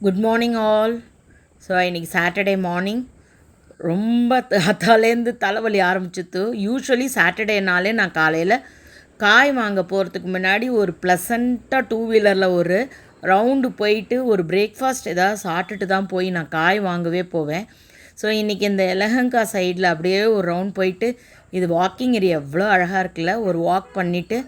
Good morning all so இன்றைக்கி Saturday morning ரொம்ப தலையிலேருந்து தலைவலி ஆரம்பிச்சித்து யூஸ்வலி சாட்டர்டேனாலே நான் காலையில் காய் வாங்க போகிறதுக்கு முன்னாடி ஒரு ப்ளசண்ட்டாக டூ வீலரில் ஒரு ரவுண்டு போயிட்டு ஒரு பிரேக்ஃபாஸ்ட் ஏதாவது சாப்பிட்டுட்டு தான் போய் நான் காய் வாங்கவே போவேன். ஸோ இன்றைக்கி இந்த எலஹங்கா சைடில் அப்படியே ஒரு ரவுண்ட் போயிட்டு இது வாக்கிங் ஏரியா எவ்வளோ அழகாக இருக்குல்ல? ஒரு வாக் பண்ணிவிட்டு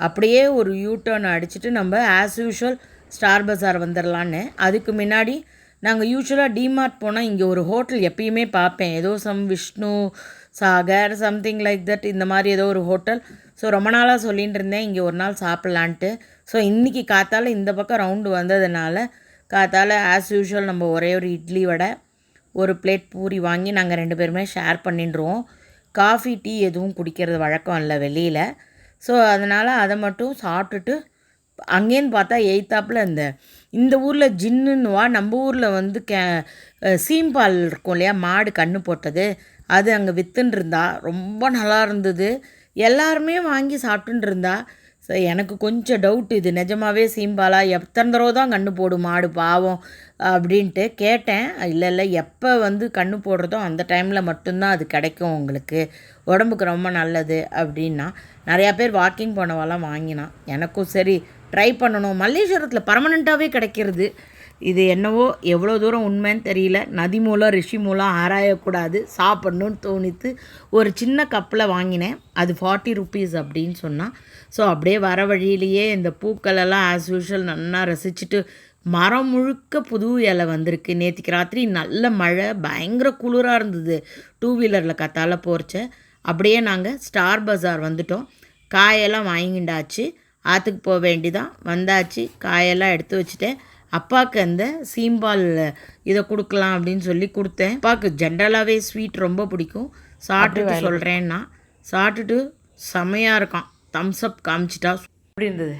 அப்படியே ஒரு யூ டர்ன் அடிச்சுட்டு நம்ம ஆஸ் யூஷுவல் ஸ்டார் பஜார் வந்துடலான்னு அதுக்கு முன்னாடி நாங்கள் யூஸ்வலாக டிமார்ட் போனால் இங்கே ஒரு ஹோட்டல் எப்பயுமே பார்ப்பேன். ஏதோ some Vishnu Sagar something like that இந்த மாதிரி ஏதோ ஒரு ஹோட்டல். ஸோ ரொம்ப நாளாக சொல்லிகிட்டு இருந்தேன். இங்கே ஒரு நாள் சாப்பிட்லான்ட்டு. ஸோ இன்றைக்கி காத்தால் இந்த பக்கம் ரவுண்டு வந்ததுனால காத்தால் ஆஸ் யூஷுவல் நம்ம ஒரே ஒரு இட்லி வடை ஒரு பிளேட் பூரி வாங்கி நாங்கள் ரெண்டு பேருமே ஷேர் பண்ணிடுறோம். காஃபி டீ எதுவும் குடிக்கிறது வழக்கம் இல்லை வெளியில். ஸோ அதனால் அதை மட்டும் சாப்பிட்டுட்டு அங்கேன்னு பார்த்தா எய்த்தாப்பில் இந்த இந்த ஊரில் ஜின்னுன்னுவா நம்ம ஊரில் வந்து கே சீம்பால் இருக்கும் இல்லையா மாடு கண்ணு போட்டது அது அங்கே வித்துன்னு இருந்தா ரொம்ப நல்லா இருந்தது. எல்லாருமே வாங்கி சாப்பிட்டுன்னு இருந்தா ஸோ எனக்கு கொஞ்சம் டவுட் இது நிஜமாவே சீம்பாலா எத்தனை தடவை தான் கண்ணு போடும் மாடு பாவம் அப்படின்ட்டு கேட்டேன். இல்லை இல்லை எப்போ வந்து கண்ணு போடுறதோ அந்த டைமில் மட்டும்தான் அது கிடைக்கும் உங்களுக்கு. உடம்புக்கு ரொம்ப நல்லது அப்படின்னா நிறையா பேர் வாக்கிங் போனவெல்லாம் வாங்கினான். எனக்கும் சரி ட்ரை பண்ணணும். மல்லேஸ்வரத்தில் பர்மனெண்ட்டாகவே கிடைக்கிறது. இது என்னவோ எவ்வளோ தூரம் உண்மைன்னு தெரியல. நதி மூலம் ரிஷி மூலம் ஆராயக்கூடாது. சாப்பிட்ணுன்னு தோணித்து ஒரு சின்ன கப்பில் வாங்கினேன். அது ஃபார்ட்டி ருபீஸ் அப்படின்னு சொன்னால் ஸோ அப்படியே வர வழியிலேயே இந்த பூக்களெல்லாம் ஆஸ் யூஷுவல் நல்லா ரசிச்சுட்டு மரம் முழுக்க புது இலை வந்திருக்கு. நேற்றுக்கு ராத்திரி நல்ல மழை பயங்கர குளிராக இருந்தது. டூ வீலரில் கத்தால போர்ச்ச. அப்படியே நாங்கள் ஸ்டார் பஜார் வந்துட்டோம். காயெல்லாம் வாங்கிண்டாச்சு. ஆற்றுக்கு போக வேண்டிதான். வந்தாச்சு காயெல்லாம் எடுத்து வச்சுட்டேன். அப்பாவுக்கு அந்த சீம்பால் இதை கொடுக்கலாம் அப்படின்னு சொல்லி கொடுத்தேன். அப்பாவுக்கு ஜென்ரலாகவே ஸ்வீட் ரொம்ப பிடிக்கும். சாப்பிட்டுட்டு சொல்கிறேன்னா சாப்பிட்டுட்டு செமையாக இருக்கான். தம்ஸ் அப் காமிச்சிட்டா. எப்படி இருந்தது?